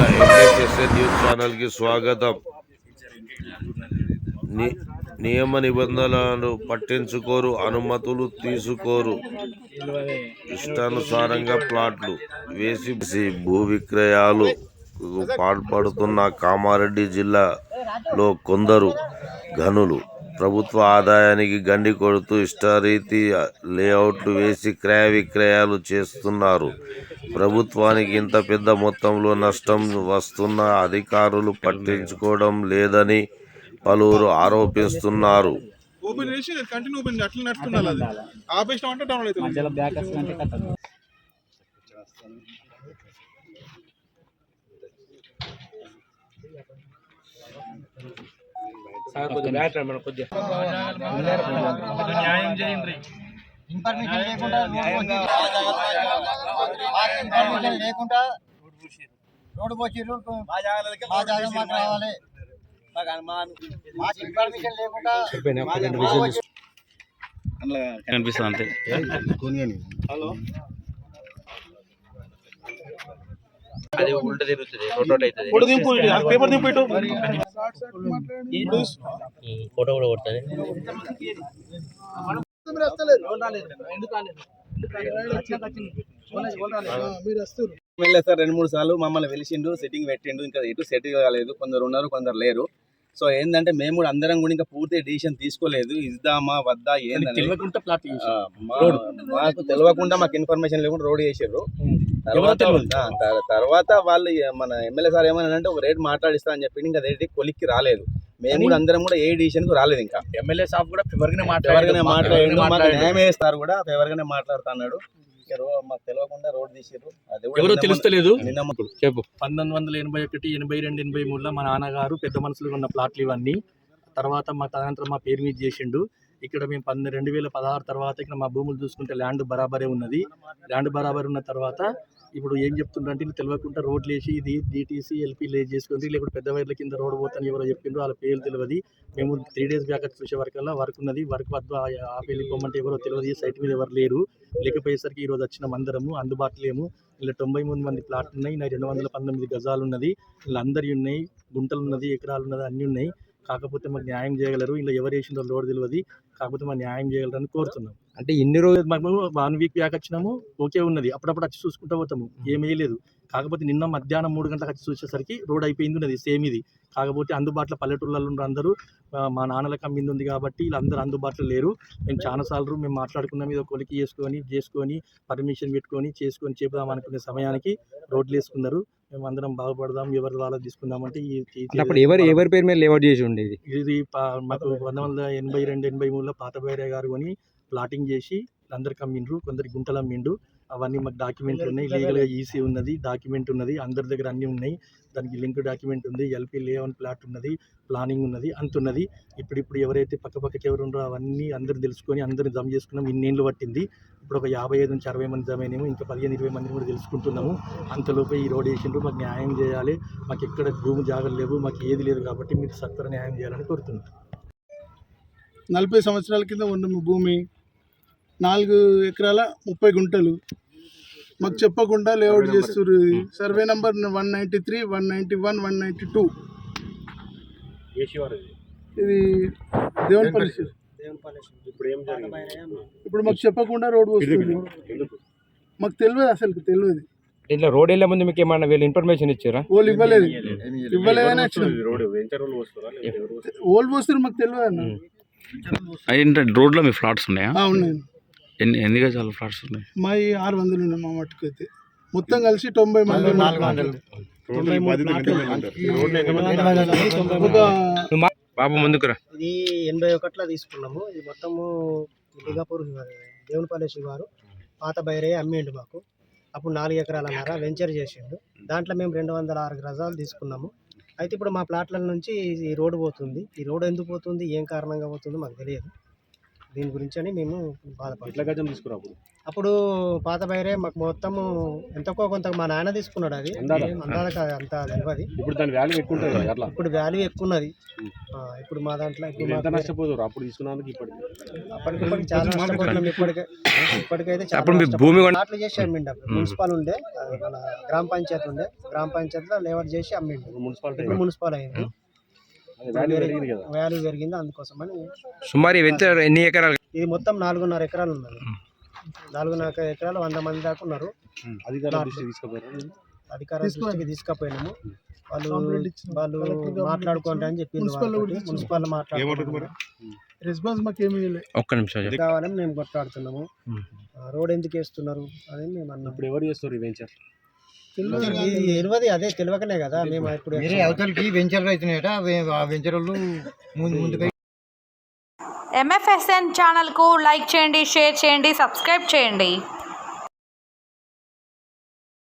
ఛానల్కి స్వాగతం. ని- నియమ నిబంధనలను పట్టించుకోరు అనుమతులు తీసుకోరు. ఇష్టానుసారంగా ప్లాట్లు వేసి భూ విక్రయాలు పాల్పడుతున్న కామారెడ్డి జిల్లాలో కొందరు గనులు ప్రభుత్వ ఆదాయానికి గండి కొడుతూ ఇష్టారీతి లేఅవుట్లు వేసి క్రయ విక్రయాలు చేస్తున్నారు. ప్రభుత్వానికి ఇంత పెద్ద మొత్తంలో నష్టం వస్తున్న అధికారులు పట్టించుకోవడం లేదని పలువురు ఆరోపిస్తున్నారు. ఓపెన్ చేసి కంటిన్యూ ఓపెన్ చేయి. అట్లా నడుతుండాలి అది. ఆపేసినాం అంటే డౌన్లోడ్ అవుతుంది. మధ్యలో బ్యాక్ వస్తుందంటే కథ ఇన్ఫర్మేషన్ లేకుండా ఇన్ఫర్మేషన్ లేకుండా రోడ్డు పోసిర్రు మా జాగా మాకు రావాలి మాకు ఇన్ఫర్మేషన్ లేకుండా కనిపిస్తుంది అంతే అది ఉల్ట తిరుగుతుంది రొటోట్ అవుతుంది ఫోటో దింపు ఇటు, ఆ పేపర్ దింపు ఇటు ఫోటో కూడా కొడుతుంది ఎమ్మెల్యే సార్ రెండు మూడు సార్లు. మమ్మల్ని పిలిచిండు సెట్టింగ్ పెట్టిండు. ఇంకా ఎటు సెట్ కాలేదు. కొందరు ఉన్నారు కొందరు లేరు. సో ఏంటంటే మేము కూడా అందరం కూడా ఇంకా పూర్తి డిసిషన్ తీసుకోలేదు. ఇద్దామా వద్దా మా- మాకు తెలియకుండా మాకు ఇన్ఫర్మేషన్ లేకుండా రోడ్ చేసారు తర్వాత వాళ్ళు మన ఎమ్మెల్యే సార్ ఏమన్నా అంటే ఒక రేట్ మాట్లాడిస్తా అని చెప్పి ఇంకా రేట్ కొలిక్కి రాలేదు. మేము కూడా అందరం కూడా ఏ డిసిషన్కు రాలేదు ఇంకా. ఎమ్మెల్యే సాబ్ కూడా ఫివర్గానే న్యాయం కూడా. ఎవరిగానే మాట్లాడుతున్నాడు. ఇక రో- మాకు తెలియకుండా రోడ్ కూడా ఎవరో తెలుస్తలేదు? మొన్న- నిన్న మొన్న- చెప్పు. పంతొమ్మిది వందల ఎనభై ఒకటి ఎనభై రెండు ఎనభై మూడులో మా నాన్నగారు పెద్ద మనుషులు ఉన్న ప్లాట్లు ఇవన్నీ తర్వాత మా తదనంతరం మా పేరు మీద చేసిండు. ఇక్కడ మేము పన్నె రెండు వేల పదహారు తర్వాత ఇక్కడ మా భూములు చూసుకుంటే ల్యాండ్ బరాబరే ఉన్నది. ల్యాండ్ బరాబర్ ఉన్న తర్వాత ఇప్పుడు ఏం చెప్తుండ్రంటే ఇది తెలియకుండా రోడ్లు వేసి ఇది డిటీసీ ఎల్పీ లే చేసుకుంది లేకుంటే పెద్ద వైర్ల కింద రోడ్ పోతాను ఎవరో చెప్పిండ్రు వాళ్ళ పేర్లు తెలియదు మేము త్రీ డేస్ బ్యాక్ చూసే వరకల్లా వర్క్ ఉన్నది. వర్క్ వద్ద ఆ ఎవరో తెలియదు సైట్ మీద ఎవరు లేరు. లేకపోయేసరికి ఈరోజు వచ్చిన అందరము అందుబాటులో లేము. ఇలా తొంభై మూడు మంది ప్లాట్లు ఉన్నాయి. నా రెండు వందల పంతొమ్మిది గజాలు ఉన్నది. ఇలా అందరి ఉన్నాయి. గుంటలు ఉన్నది. ఎకరాలు ఉన్నది. అన్నీ ఉన్నాయి. కాకపోతే మాకు న్యాయం చేయగలరు. ఇలా ఎవరు వేసిందో లోడ్ తెలియదు కాకపోతే మాకు న్యాయం చేయగలరని కోరుతున్నాం. అంటే ఇన్ని రోజులు మేము వన్ వీక్ బ్యాక్ వచ్చినాము. ఓకే ఉన్నది. అప్పుడప్పుడు వచ్చి చూసుకుంటూ పోతాము. ఏమీ లేదు. కాకపోతే నిన్న మధ్యాహ్నం మూడు గంటలకు వచ్చి చూసేసరికి రోడ్ అయిపోయింది ఉన్నది సేమ్ ఇది. కాకపోతే అందుబాటులో పల్లెటూళ్ళలో ఉన్న అందరూ మా నాన్నలకు అమ్మింది ఉంది కాబట్టి వీళ్ళందరూ అందుబాటులో లేరు. మేము చాలాసార్లు మేము మాట్లాడుకున్నాం ఇది కొలికి చేసుకొని చేసుకొని పర్మిషన్ పెట్టుకొని చేసుకొని చేద్దాం అనుకునే సమయానికి రోడ్లు వేసుకున్నారు. మేము అందరం బాగుపడదాం ఎవరి వాళ్ళ తీసుకుందామంటే ఈ ఈ- అప్పుడు ఎవరు ఎవరి పేరు మీద లేఅవుట్ చేసి ఉండేది? ఇది మాకు వంద వందల ఎనభై రెండు ఎనభై మూడులో పాత బైరే గారు కొని ప్లాటింగ్ చేసి అందరికి అమ్మిండ్రు కొందరికి గుంటలు అమ్మిండు అవన్నీ మాకు డాక్యుమెంట్లు ఉన్నాయి. లీగల్గా ఈసీ ఉన్నది డాక్యుమెంట్ ఉన్నది అందరి దగ్గర అన్నీ ఉన్నాయి. దానికి లింక్ డాక్యుమెంట్ ఉంది ఎల్పీ లేఅవుట్ ప్లాట్ ఉన్నది ప్లానింగ్ ఉన్నది అంత ఉన్నది ఇప్పుడు ఇప్పుడు ఎవరైతే పక్క పక్కకి ఎవరు ఉన్నారో అవన్నీ అందరు తెలుసుకొని అందరిని జమ చేసుకున్నాం. ఇన్నేళ్ళు పట్టింది. ఇప్పుడు ఒక యాభై ఐదు నుంచి అరవై మంది జమ అయినాము. ఇంకా పదిహేను ఇరవై మందిని కూడా తెలుసుకుంటున్నాము. అంతలోపే ఈ రోడ్ వేసిండ్రు. మాకు న్యాయం చేయాలి. మాకు ఎక్కడ భూమి జాగలు లేవు. మాకు ఏది లేదు కాబట్టి మీరు సత్వర న్యాయం చేయాలని కోరుతున్నాం. నలభై సంవత్సరాల కింద ఉన్న భూమి. నాలుగు ఎకరాల ముప్పై గుంటలు. మాకు చెప్పకుండా లేఅవుట్ చేస్తారు survey number one ninety three one ninety one one ninety two ఇది దేవునిపల్లి. ఇప్పుడు మాకు చెప్పకుండా రోడ్ వస్తుంది. మాకు తెలియదు అసలు తెలియదు. ఇట్లా రోడ్ వెళ్ళే ముందు మీకు ఏమన్నా వీళ్ళు ఇన్ఫర్మేషన్ ఇచ్చారా? వాళ్ళు ఇవ్వలేదు. ఇవ్వలేదని ఓళ్ళు పోస్తారు మాకు తెలియదు అన్న. ఏంటంటే రోడ్లో మీ ఫ్లాట్స్ ఉన్నాయా? ఆ, ఉన్నాయి. ఎన్ని ఎన్ని గజాల ఫ్లాట్స్ ఉన్నాయి? మా ఈ ఆరు వందలు ఉన్నాయి మా మట్టుకు అయితే మొత్తం కలిసి తొంభై మంది ఒక బాబు ముందుకురా ఇది ఎనభై ఒకటిలో తీసుకున్నాము. ఇది మొత్తము లింగాపూర్ దేవునిపల్లి శివారు పాత బైరయ్య అమ్మిండు మాకు. అప్పుడు నాలుగు ఎకరాలన్నర వెంచర్ చేసిండు. దాంట్లో మేము రెండు వందల ఆరు గజాలు తీసుకున్నాము. అయితే ఇప్పుడు మా ప్లాట్ల నుంచి ఈ రోడ్డు పోతుంది. ఈ రోడ్డు ఎందుకు పోతుంది? ఏం కారణంగా పోతుందో? మాకు తెలియదు. దీని గురించి అని మేము ఎట్లా గజం తీసుకురా అప్పుడు? అప్పుడు పాత బైరే మాకు మొత్తము ఎంతకో కొంత మా నాన్న తీసుకున్నాడు అది? అందాక అంత తెలియదు. ఇప్పుడు దాని వాల్యూ ఎక్కువ ఉంటుంది అట్లా? ఇప్పుడు వాల్యూ ఎక్కువ ఉన్నది ఆ, ఇప్పుడు మా దాంట్లో ఇప్పుడు ఎంత నష్టపోతారు అప్పుడు తీసుకున్నందుకు ఇప్పటికి? అప్పటికిప్పటికి చాలా నష్టపోతున్నాం ఇప్పటికే. ఇప్పటికైతే అప్పుడు. భూమి ప్లాట్లు చేసి అమ్మిండు అప్పుడు. మున్సిపల్ ఉండే అది మన గ్రామ పంచాయతీ ఉండే. గ్రామ పంచాయతీలో లేవర్ చేసి అమ్మిండు. మున్సిపాలిటీ ఇప్పుడు మున్సిపల్ అయింది. వాల్యూ పెరిగింది అందుకోసమని సుమారు ఎన్ని ఎకరాలు? ఇది మొత్తం నాలుగున్నర ఎకరాలు ఉన్నది. నాలుగున్నర ఎకరాలు వంద మంది దాకా ఉన్నారు. అధికారుల దృష్టికి తీసుకుపోయినాము. వాళ్ళు. వాళ్ళు మాట్లాడుకోండి అని చెప్పి మున్సిపల్ మాట్లాడుకుంటున్నారు రెస్పాన్స్ మాకేమీ ఒక్క నిమిషం. కావాలని మేము కొట్లాడుతున్నాము. రోడ్ ఎందుకు వేస్తున్నారు? అని మేము అన్నాం ఇప్పుడు ఎవరు చేస్తారు ఈ వెంచర్ తెలియదు. అదే తెలియకనే కదా మేము ఇప్పుడు అవతలకి వెంచర్లు అవుతున్నాయట అవి- ఆ వెంచర్లు ముందు ముందుకు ఎంఎఫ్ఎస్ఎన్ ఛానల్కు లైక్ చేయండి షేర్ చేయండి సబ్స్క్రైబ్ చేయండి.